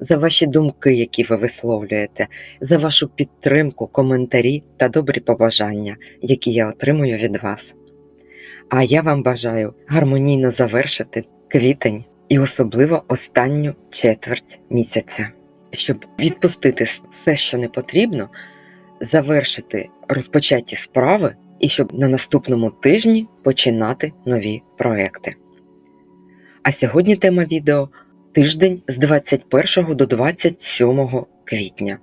за ваші думки, які ви висловлюєте, за вашу підтримку, коментарі та добрі побажання, які я отримую від вас. А я вам бажаю гармонійно завершити квітень і особливо останню четверть місяця, щоб відпустити все, що не потрібно, завершити розпочаті справи і щоб на наступному тижні починати нові проекти. А сьогодні тема відео тиждень з 21 до 27 квітня.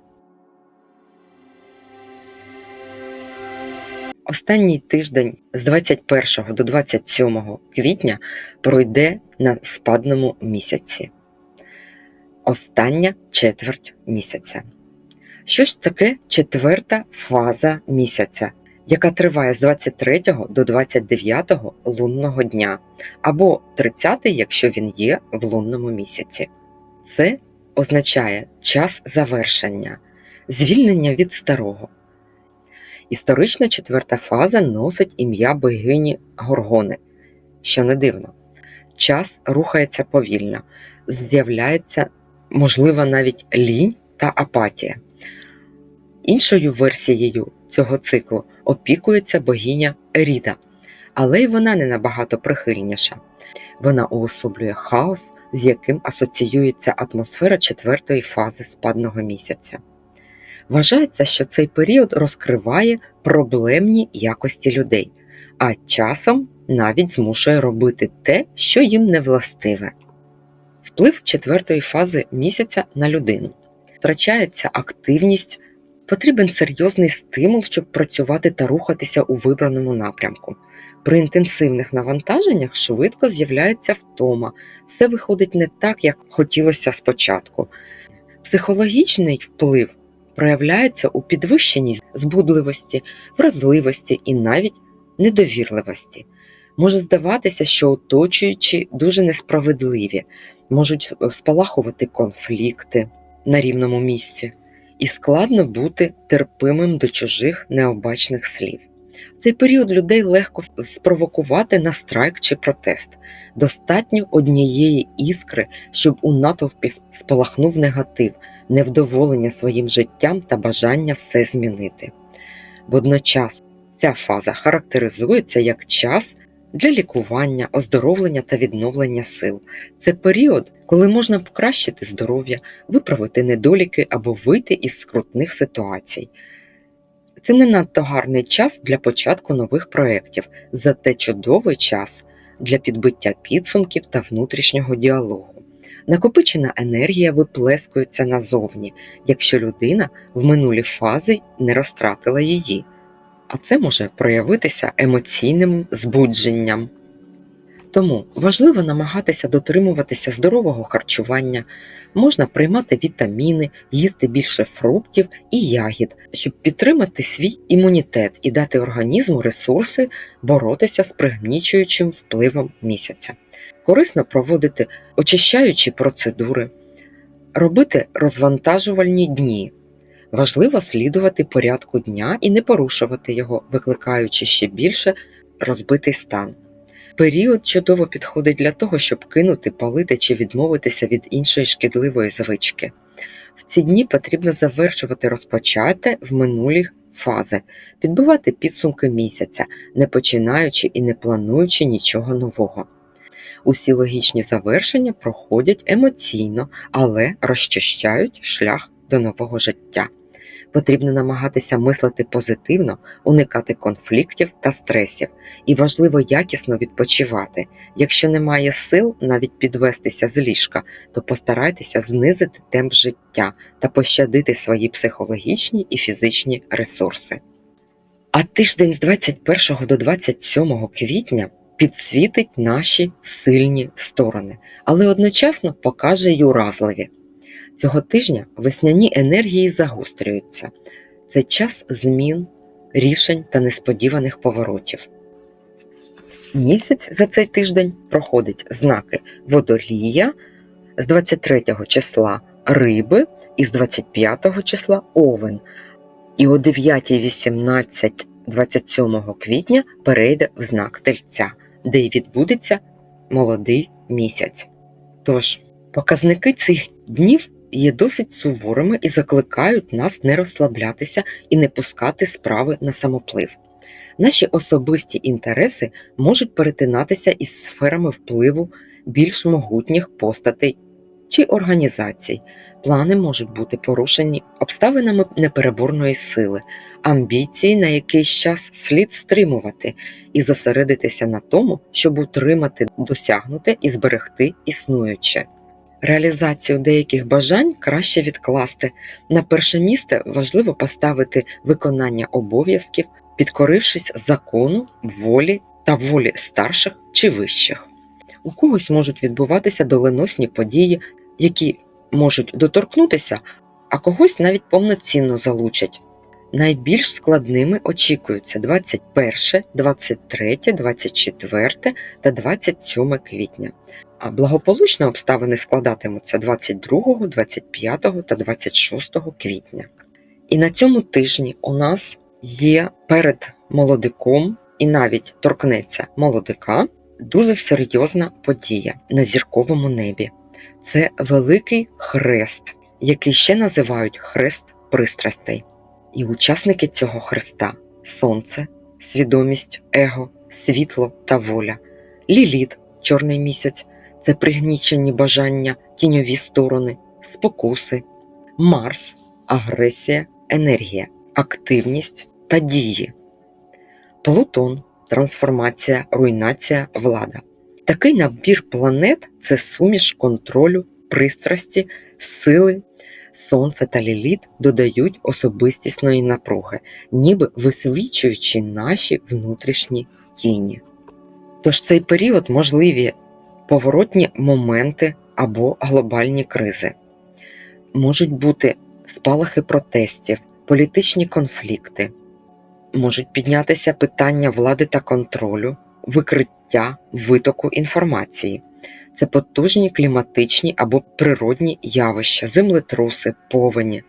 Останній тиждень з 21 до 27 квітня пройде на спадному місяці. Остання четверть місяця. Що ж таке четверта фаза місяця, яка триває з 23 до 29 лунного дня, або 30, якщо він є в лунному місяці. Це означає час завершення, звільнення від старого. Історична четверта фаза носить ім'я богині Горгони, що не дивно. Час рухається повільно, з'являється, можливо, навіть лінь та апатія. Іншою версією цього циклу опікується богиня Ріда, але й вона не набагато прихильніша. Вона уособлює хаос, з яким асоціюється атмосфера четвертої фази спадного місяця. Вважається, що цей період розкриває проблемні якості людей, а часом навіть змушує робити те, що їм не властиве. Вплив четвертої фази місяця на людину. Втрачається активність, потрібен серйозний стимул, щоб працювати та рухатися у вибраному напрямку. При інтенсивних навантаженнях швидко з'являється втома, все виходить не так, як хотілося спочатку. Психологічний вплив проявляється у підвищенні збудливості, вразливості і навіть недовірливості. Може здаватися, що оточуючі дуже несправедливі, можуть спалахувати конфлікти на рівному місці, і складно бути терпимим до чужих необачних слів. В цей період людей легко спровокувати на страйк чи протест. Достатньо однієї іскри, щоб у натовпі спалахнув негатив, невдоволення своїм життям та бажання все змінити. Водночас ця фаза характеризується як час для лікування, оздоровлення та відновлення сил. Це період, коли можна покращити здоров'я, виправити недоліки або вийти із скрутних ситуацій. Це не надто гарний час для початку нових проєктів, зате чудовий час для підбиття підсумків та внутрішнього діалогу. Накопичена енергія виплескується назовні, якщо людина в минулі фази не розтратила її, а це може проявитися емоційним збудженням. Тому важливо намагатися дотримуватися здорового харчування, можна приймати вітаміни, їсти більше фруктів і ягід, щоб підтримати свій імунітет і дати організму ресурси боротися з пригнічуючим впливом місяця. Корисно проводити очищаючі процедури, робити розвантажувальні дні. Важливо слідувати порядку дня і не порушувати його, викликаючи ще більше розбитий стан. Період чудово підходить для того, щоб кинути, палити чи відмовитися від іншої шкідливої звички. В ці дні потрібно завершувати розпочате в минулі фази, підбивати підсумки місяця, не починаючи і не плануючи нічого нового. Усі логічні завершення проходять емоційно, але розчищають шлях до нового життя. Потрібно намагатися мислити позитивно, уникати конфліктів та стресів, і важливо якісно відпочивати. Якщо немає сил навіть підвестися з ліжка, то постарайтеся знизити темп життя та пощадити свої психологічні і фізичні ресурси. А тиждень з 21 до 27 квітня підсвітить наші сильні сторони, але одночасно покаже й уразливі. Цього тижня весняні енергії загострюються. Це час змін, рішень та несподіваних поворотів. Місяць за цей тиждень проходить знаки водолія з 23 числа риби і з 25 числа овен. І о 9.18 27 квітня перейде в знак тельця, де й відбудеться молодий місяць. Тож, показники цих днів є досить суворими і закликають нас не розслаблятися і не пускати справи на самоплив. Наші особисті інтереси можуть перетинатися із сферами впливу більш могутніх постатей чи організацій. Плани можуть бути порушені обставинами непереборної сили, амбіції на якийсь час слід стримувати і зосередитися на тому, щоб утримати досягнуте і зберегти існуюче. Реалізацію деяких бажань краще відкласти. На перше місце важливо поставити виконання обов'язків, підкорившись закону, волі та волі старших чи вищих. У когось можуть відбуватися доленосні події, які можуть доторкнутися, а когось навіть повноцінно залучать. Найбільш складними очікуються 21, 23, 24 та 27 квітня. А благополучно обставини складатимуться 22, 25 та 26 квітня. І на цьому тижні у нас є перед молодиком і навіть торкнеться молодика дуже серйозна подія на зірковому небі. Це великий хрест, який ще називають хрест пристрастей. І учасники цього хреста сонце, свідомість, его, світло та воля, ліліт, чорний місяць це пригнічені бажання, тіньові сторони, спокуси, Марс, агресія, енергія, активність та дії, Плутон, трансформація, руйнація, влада. Такий набір планет це суміш контролю, пристрасті, сили. Сонце та ліліт додають особистісної напруги, ніби висвічуючи наші внутрішні тіні. Тож цей період можливі поворотні моменти або глобальні кризи. Можуть бути спалахи протестів, політичні конфлікти, можуть піднятися питання влади та контролю, викриття витоку інформації. Це потужні кліматичні або природні явища, землетруси, повені.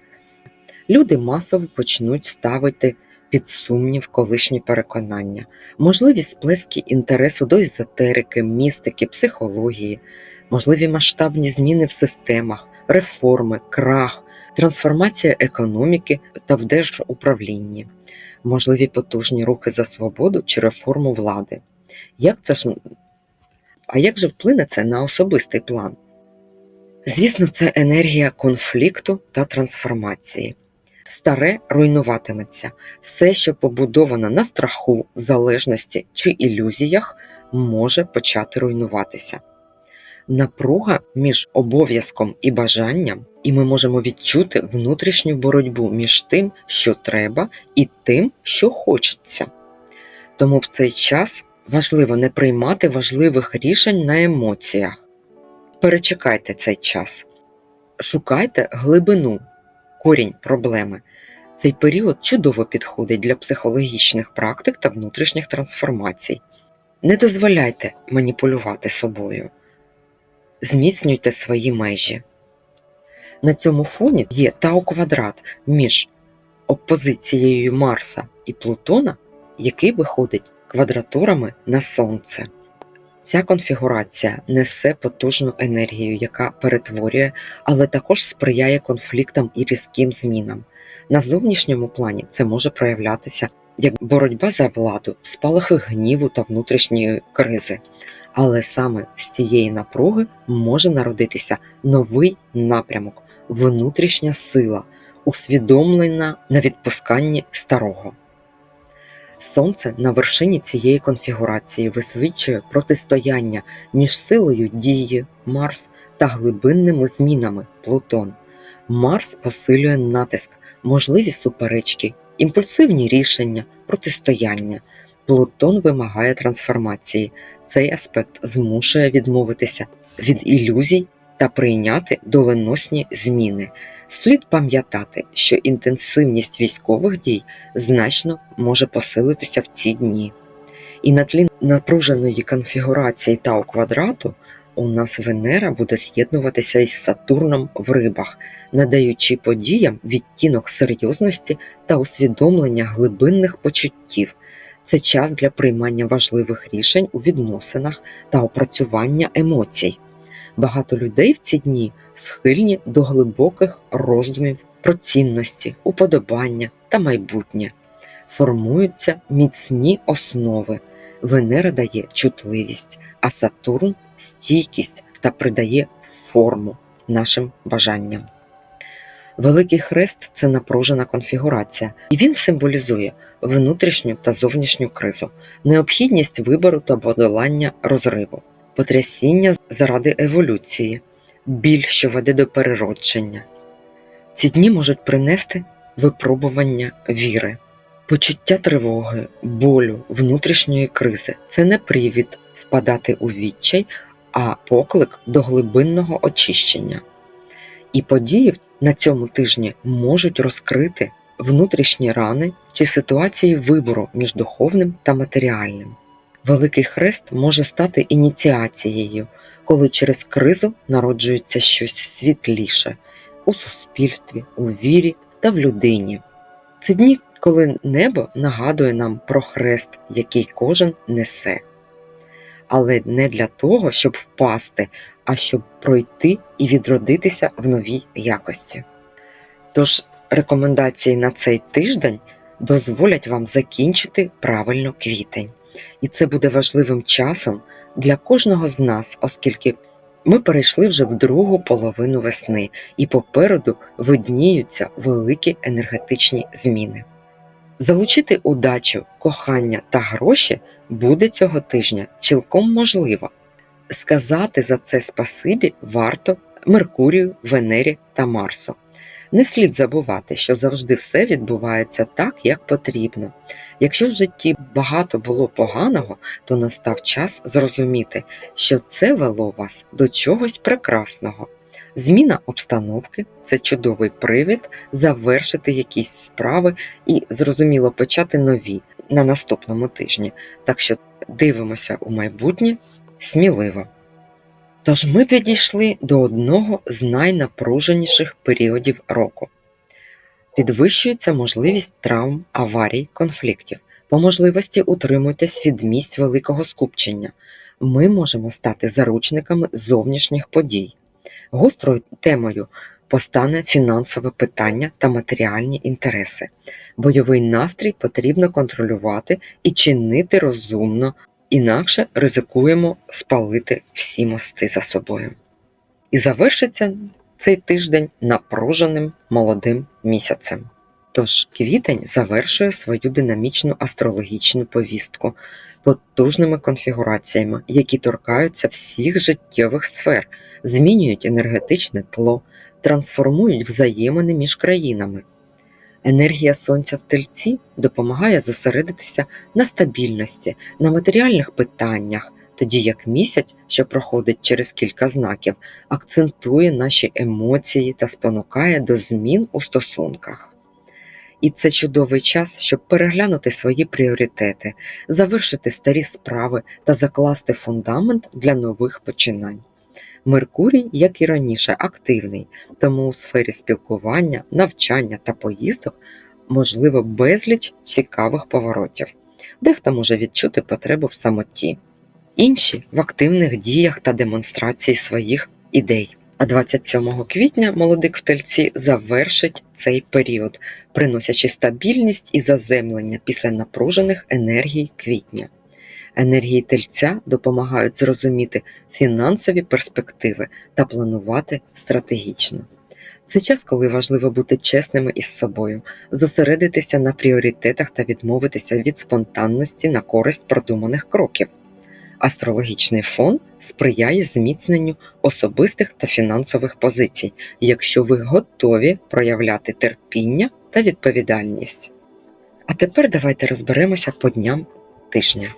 Люди масово почнуть ставити під сумнів колишні переконання, можливі сплески інтересу до езотерики, містики, психології, можливі масштабні зміни в системах, реформи, крах, трансформація економіки та в держуправлінні, можливі потужні рухи за свободу чи реформу влади. Як це ж а як же вплине це на особистий план? Звісно, це енергія конфлікту та трансформації. Старе руйнуватиметься. Все, що побудовано на страху, залежності чи ілюзіях, може почати руйнуватися. Напруга між обов'язком і бажанням, і ми можемо відчути внутрішню боротьбу між тим, що треба, і тим, що хочеться. Тому в цей час важливо не приймати важливих рішень на емоціях. Перечекайте цей час, шукайте глибину, корінь проблеми. Цей період чудово підходить для психологічних практик та внутрішніх трансформацій. Не дозволяйте маніпулювати собою, зміцнюйте свої межі. На цьому фоні є тау квадрат між опозицією Марса і Плутона, який виходить квадратурами на Сонце. Ця конфігурація несе потужну енергію, яка перетворює, але також сприяє конфліктам і різким змінам. На зовнішньому плані це може проявлятися як боротьба за владу, спалахи гніву та внутрішньої кризи. Але саме з цієї напруги може народитися новий напрямок, внутрішня сила, усвідомлена на відпусканні старого. Сонце на вершині цієї конфігурації висвічує протистояння між силою дії Марс та глибинними змінами Плутон. Марс посилює натиск, можливі суперечки, імпульсивні рішення, протистояння. Плутон вимагає трансформації. Цей аспект змушує відмовитися від ілюзій та прийняти доленосні зміни. Слід пам'ятати, що інтенсивність військових дій значно може посилитися в ці дні. І на тлі напруженої конфігурації Тау квадрату у нас Венера буде з'єднуватися із Сатурном в рибах, надаючи подіям відтінок серйозності та усвідомлення глибинних почуттів. Це час для приймання важливих рішень у відносинах та опрацювання емоцій. Багато людей в ці дні схильні до глибоких роздумів про цінності, уподобання та майбутнє. Формуються міцні основи. Венера дає чутливість, а Сатурн стійкість та придає форму нашим бажанням. Великий хрест це напружена конфігурація, і він символізує внутрішню та зовнішню кризу, необхідність вибору та подолання розриву, потрясіння заради еволюції, біль, що веде до переродження. Ці дні можуть принести випробування віри, почуття тривоги, болю, внутрішньої кризи це не привід впадати у відчай, а поклик до глибинного очищення. І події на цьому тижні можуть розкрити внутрішні рани чи ситуації вибору між духовним та матеріальним. Великий хрест може стати ініціацією, коли через кризу народжується щось світліше у суспільстві, у вірі та в людині. Це дні, коли небо нагадує нам про хрест, який кожен несе. Але не для того, щоб впасти, а щоб пройти і відродитися в новій якості. Тож рекомендації на цей тиждень дозволять вам закінчити правильно квітень. І це буде важливим часом для кожного з нас, оскільки ми перейшли вже в другу половину весни, і попереду видніються великі енергетичні зміни. Залучити удачу, кохання та гроші буде цього тижня цілком можливо. Сказати за це спасибі варто Меркурію, Венері та Марсу. Не слід забувати, що завжди все відбувається так, як потрібно. Якщо в житті багато було поганого, то настав час зрозуміти, що це вело вас до чогось прекрасного. Зміна обстановки це чудовий привід завершити якісь справи і, зрозуміло, почати нові на наступному тижні. Так що дивимося у майбутнє сміливо. Тож ми підійшли до одного з найнапруженіших періодів року. Підвищується можливість травм, аварій, конфліктів. По можливості утримуйтесь від місць великого скупчення. Ми можемо стати заручниками зовнішніх подій. Гострою темою постане фінансове питання та матеріальні інтереси. Бойовий настрій потрібно контролювати і чинити розумно, інакше ризикуємо спалити всі мости за собою. І завершиться цей тиждень напруженим молодим місяцем. Тож квітень завершує свою динамічну астрологічну повістку потужними конфігураціями, які торкаються всіх життєвих сфер, змінюють енергетичне тло, трансформують взаємини між країнами. Енергія сонця в тельці допомагає зосередитися на стабільності, на матеріальних питаннях, тоді як місяць, що проходить через кілька знаків, акцентує наші емоції та спонукає до змін у стосунках. І це чудовий час, щоб переглянути свої пріоритети, завершити старі справи та закласти фундамент для нових починань. Меркурій, як і раніше, активний, тому у сфері спілкування, навчання та поїздок можливо безліч цікавих поворотів. Дехто може відчути потребу в самоті, інші в активних діях та демонстрації своїх ідей. А 27 квітня молодик в тельці завершить цей період, приносячи стабільність і заземлення після напружених енергій квітня. Енергії тельця допомагають зрозуміти фінансові перспективи та планувати стратегічно. Це час, коли важливо бути чесними із собою, зосередитися на пріоритетах та відмовитися від спонтанності на користь продуманих кроків. Астрологічний фон сприяє зміцненню особистих та фінансових позицій, якщо ви готові проявляти терпіння та відповідальність. А тепер давайте розберемося по дням тижня.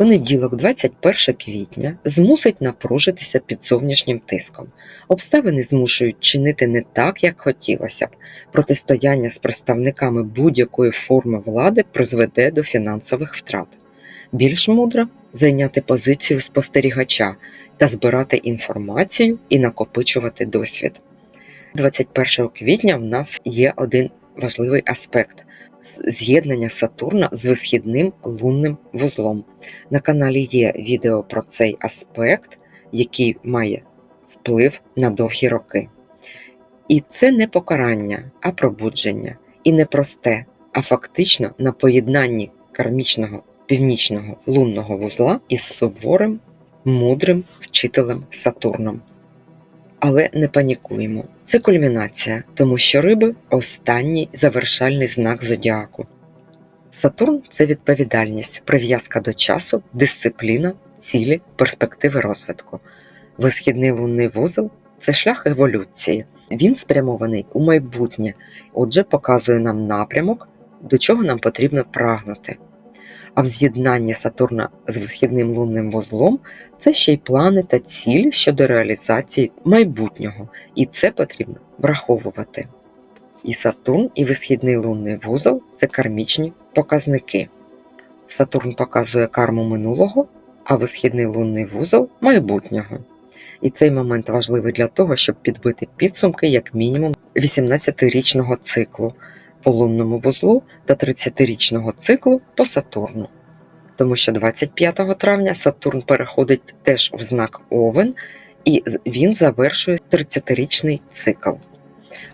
Понеділок, 21 квітня, змусить напружитися під зовнішнім тиском. Обставини змушують чинити не так, як хотілося б. Протистояння з представниками будь-якої форми влади призведе до фінансових втрат. Більш мудро зайняти позицію спостерігача та збирати інформацію і накопичувати досвід. 21 квітня в нас є один важливий аспект з'єднання Сатурна з висхідним лунним вузлом. На каналі є відео про цей аспект, який має вплив на довгі роки. І це не покарання, а пробудження. І не просте, а фактично на поєднанні кармічного північного лунного вузла із суворим, мудрим вчителем Сатурном. Але не панікуємо. Це кульмінація, тому що риби останній завершальний знак зодіаку. Сатурн це відповідальність, прив'язка до часу, дисципліна, цілі, перспективи розвитку. Висхідний лунний вузол це шлях еволюції. Він спрямований у майбутнє, отже, показує нам напрямок, до чого нам потрібно прагнути. А в з'єднанні Сатурна з висхідним лунним вузлом це ще й плани та цілі щодо реалізації майбутнього, і це потрібно враховувати. І Сатурн, і висхідний лунний вузол це кармічні показники. Сатурн показує карму минулого, а висхідний лунний вузол майбутнього. І цей момент важливий для того, щоб підбити підсумки як мінімум 18-річного циклу по лунному вузлу та 30-річного циклу по Сатурну. Тому що 25 травня Сатурн переходить теж в знак Овен, і він завершує 30-річний цикл.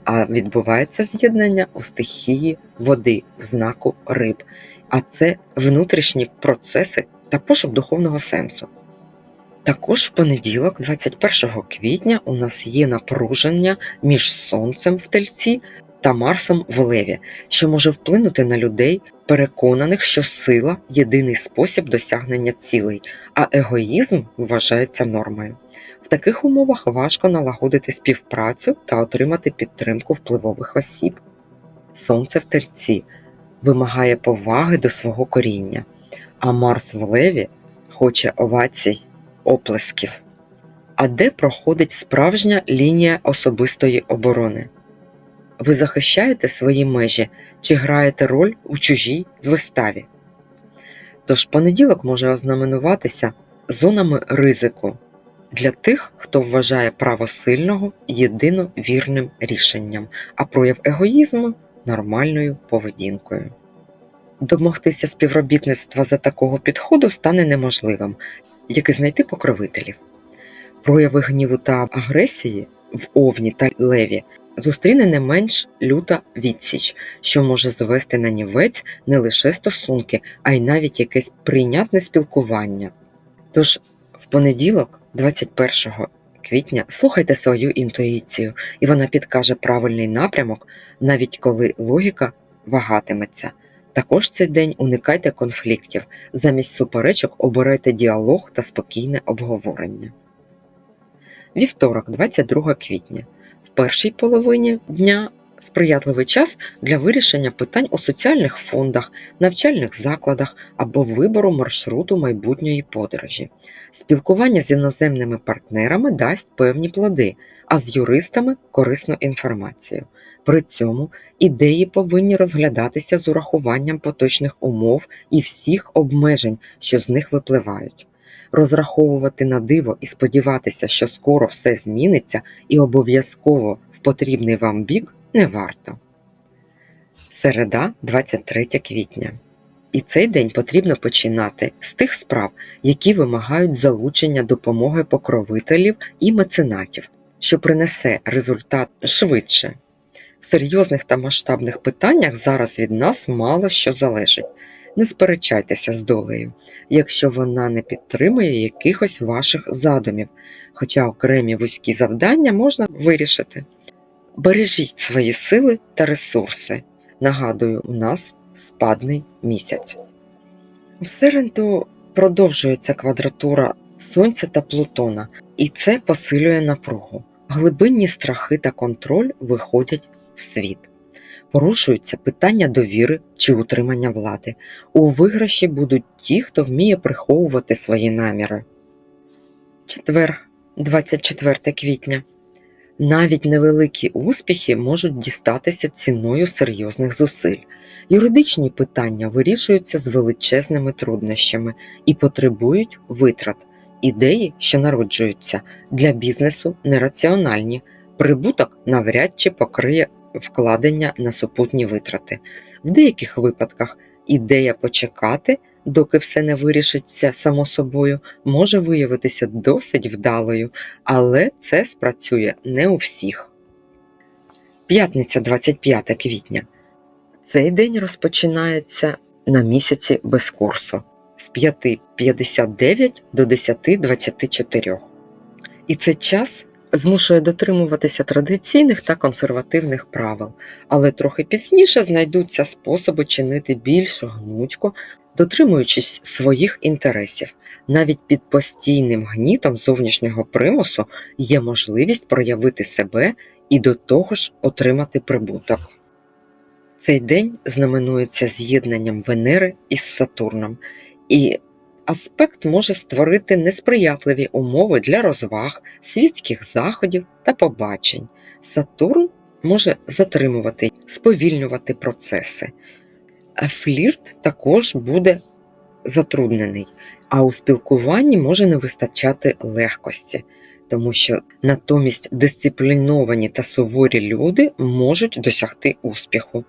А відбувається з'єднання у стихії води в знаку риб. А це внутрішні процеси та пошук духовного сенсу. Також в понеділок, 21 квітня, у нас є напруження між Сонцем в тельці та Марсом в Леві, що може вплинути на людей, переконаних, що сила єдиний спосіб досягнення цілей, а егоїзм вважається нормою. В таких умовах важко налагодити співпрацю та отримати підтримку впливових осіб. Сонце в терці вимагає поваги до свого коріння, а Марс в Леві хоче овацій, оплесків. А де проходить справжня лінія особистої оборони? Ви захищаєте свої межі чи граєте роль у чужій виставі? Тож понеділок може ознаменуватися зонами ризику для тих, хто вважає право сильного єдино вірним рішенням, а прояв егоїзму нормальною поведінкою. Домогтися співробітництва за такого підходу стане неможливим, як і знайти покровителів. Прояви гніву та агресії в овні та леві зустріне не менш люта відсіч, що може звести на нівець не лише стосунки, а й навіть якесь прийнятне спілкування. Тож в понеділок, 21 квітня, слухайте свою інтуїцію, і вона підкаже правильний напрямок, навіть коли логіка вагатиметься. Також цей день уникайте конфліктів, замість суперечок обирайте діалог та спокійне обговорення. Вівторок, 22 квітня першій половині дня сприятливий час для вирішення питань у соціальних фондах, навчальних закладах або вибору маршруту майбутньої подорожі. Спілкування з іноземними партнерами дасть певні плоди, а з юристами корисну інформацію. При цьому ідеї повинні розглядатися з урахуванням поточних умов і всіх обмежень, що з них випливають. Розраховувати на диво і сподіватися, що скоро все зміниться і обов'язково в потрібний вам бік не варто. Середа, 23 квітня. І цей день потрібно починати з тих справ, які вимагають залучення допомоги покровителів і меценатів, що принесе результат швидше. В серйозних та масштабних питаннях зараз від нас мало що залежить. Не сперечайтеся з долею, якщо вона не підтримує якихось ваших задумів, хоча окремі вузькі завдання можна вирішити. Бережіть свої сили та ресурси. Нагадую, у нас спадний місяць. В середу продовжується квадратура Сонця та Плутона, і це посилює напругу. Глибинні страхи та контроль виходять в світ. Порушуються питання довіри чи утримання влади. У виграші будуть ті, хто вміє приховувати свої наміри. Четвер, 24 квітня. Навіть невеликі успіхи можуть дістатися ціною серйозних зусиль. Юридичні питання вирішуються з величезними труднощами і потребують витрат. Ідеї, що народжуються для бізнесу, нераціональні. Прибуток навряд чи покриє вкладення на супутні витрати. В деяких випадках ідея почекати, доки все не вирішиться само собою, може виявитися досить вдалою, але це спрацює не у всіх. П'ятниця 25 квітня. Цей день розпочинається на місяці без курсу з 5.59 до 10.24. І це час змушує дотримуватися традиційних та консервативних правил, але трохи пізніше знайдуться способи чинити більш гнучко, дотримуючись своїх інтересів. Навіть під постійним гнітом зовнішнього примусу є можливість проявити себе і до того ж отримати прибуток. Цей день знаменується з'єднанням Венери із Сатурном, і аспект може створити несприятливі умови для розваг, світських заходів та побачень. Сатурн може затримувати, сповільнювати процеси. А флірт також буде затруднений, а у спілкуванні може не вистачати легкості, тому що натомість дисципліновані та суворі люди можуть досягти успіху.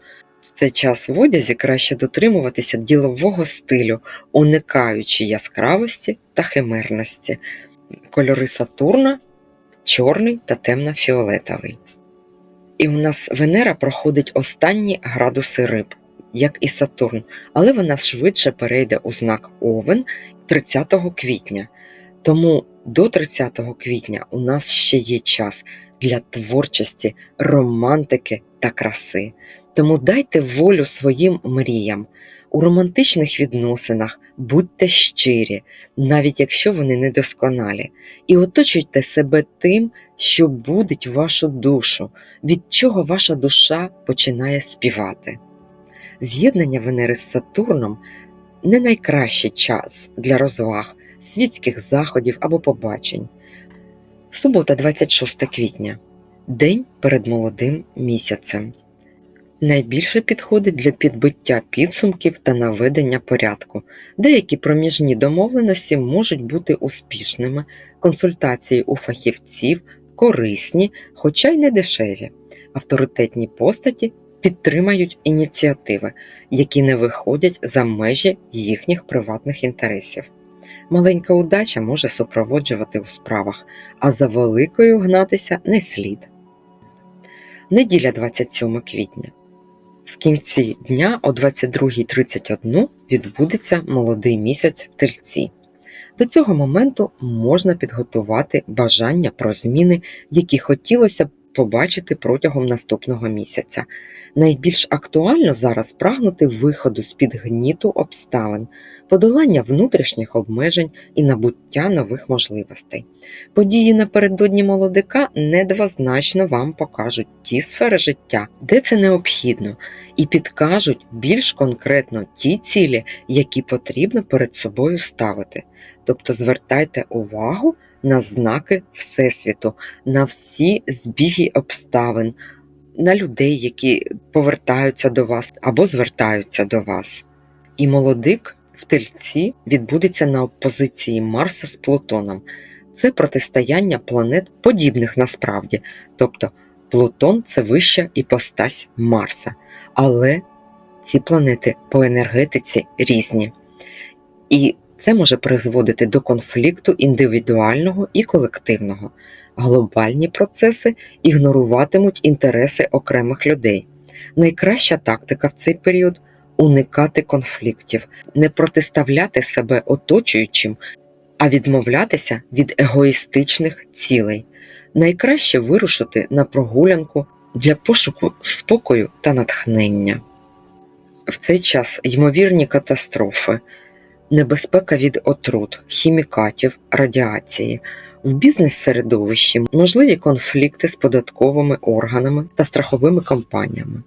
Цей час в одязі краще дотримуватися ділового стилю, уникаючи яскравості та химерності. Кольори Сатурна чорний та темно-фіолетовий. І у нас Венера проходить останні градуси риб, як і Сатурн, але вона швидше перейде у знак Овен 30 квітня. Тому до 30 квітня у нас ще є час для творчості, романтики та краси. Тому дайте волю своїм мріям. У романтичних відносинах будьте щирі, навіть якщо вони недосконалі, і оточуйте себе тим, що будить вашу душу, від чого ваша душа починає співати. З'єднання Венери з Сатурном не найкращий час для розваг, світських заходів або побачень. Субота, 26 квітня, день перед молодим місяцем. Найбільше підходить для підбиття підсумків та наведення порядку. Деякі проміжні домовленості можуть бути успішними, консультації у фахівців корисні, хоча й не дешеві. Авторитетні постаті підтримають ініціативи, які не виходять за межі їхніх приватних інтересів. Маленька удача може супроводжувати у справах, а за великою гнатися не слід. Неділя 27 квітня. В кінці дня о 22.31 відбудеться молодий місяць в тельці. До цього моменту можна підготувати бажання про зміни, які хотілося б побачити протягом наступного місяця. Найбільш актуально зараз прагнути виходу з-під гніту обставин, подолання внутрішніх обмежень і набуття нових можливостей. Події напередодні молодика недвозначно вам покажуть ті сфери життя, де це необхідно, і підкажуть більш конкретно ті цілі, які потрібно перед собою ставити. Тобто звертайте увагу на знаки Всесвіту, на всі збіги обставин, на людей, які повертаються до вас або звертаються до вас. І молодик в тельці відбудеться на опозиції Марса з Плутоном. Це протистояння планет, подібних насправді. Тобто Плутон це вища іпостась Марса. Але ці планети по енергетиці різні. І це може призводити до конфлікту індивідуального і колективного. Глобальні процеси ігноруватимуть інтереси окремих людей. Найкраща тактика в цей період уникати конфліктів, не протиставляти себе оточуючим, а відмовлятися від егоїстичних цілей. Найкраще вирушити на прогулянку для пошуку спокою та натхнення. В цей час ймовірні катастрофи, небезпека від отрут, хімікатів, радіації. В бізнес-середовищі можливі конфлікти з податковими органами та страховими компаніями.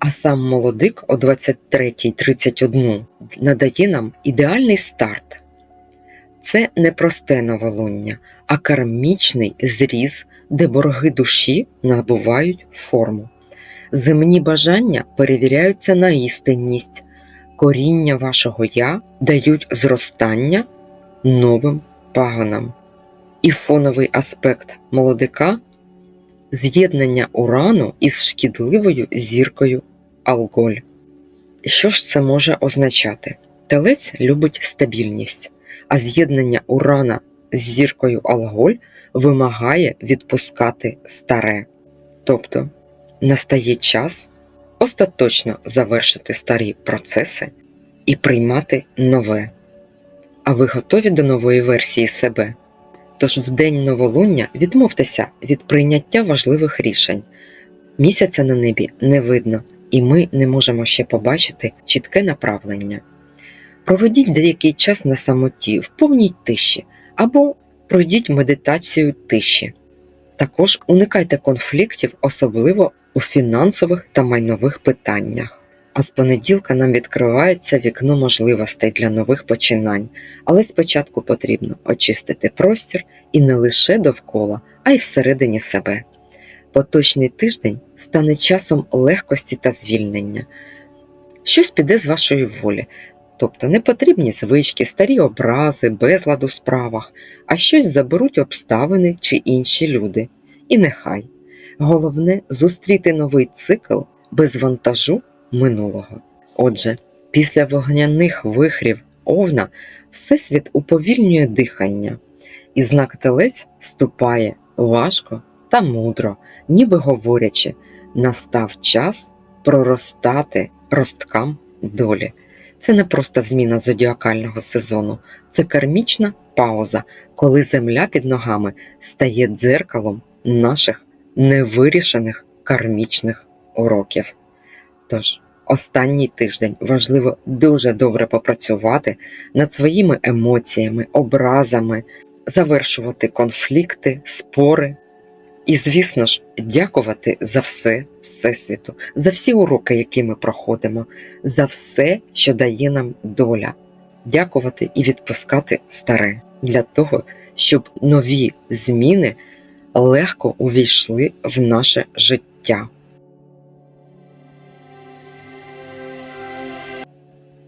А сам молодик о 23.31 надає нам ідеальний старт. Це не просте новолуння, а кармічний зріз, де борги душі набувають форму. Земні бажання перевіряються на істинність, коріння вашого я дають зростання новим пагонам. І фоновий аспект молодика з'єднання урану із шкідливою зіркою Алголь. Що ж це може означати? Телець любить стабільність, а з'єднання урана з зіркою Алголь вимагає відпускати старе. Тобто настає час остаточно завершити старі процеси і приймати нове. А ви готові до нової версії себе? Тож в день новолуння відмовтеся від прийняття важливих рішень. Місяця на небі не видно, і ми не можемо ще побачити чітке направлення. Проведіть деякий час на самоті в повній тиші або пройдіть медитацію тиші. Також уникайте конфліктів, особливо у фінансових та майнових питаннях. А з понеділка нам відкривається вікно можливостей для нових починань, але спочатку потрібно очистити простір і не лише довкола, а й всередині себе. Поточний тиждень стане часом легкості та звільнення. Щось піде з вашої волі, тобто непотрібні звички, старі образи, безлад у справах, а щось заберуть обставини чи інші люди. І нехай. Головне зустріти новий цикл без вантажу минулого. Отже, після вогняних вихрів овна Всесвіт уповільнює дихання, і знак телець ступає важко та мудро, ніби говорячи, настав час проростати росткам долі. Це не просто зміна зодіакального сезону, це кармічна пауза, коли земля під ногами стає дзеркалом наших невирішених кармічних уроків. Тож, останній тиждень важливо дуже добре попрацювати над своїми емоціями, образами, завершувати конфлікти, спори. І, звісно ж, дякувати за все Всесвіту, за всі уроки, які ми проходимо, за все, що дає нам доля. Дякувати і відпускати старе для того, щоб нові зміни легко увійшли в наше життя.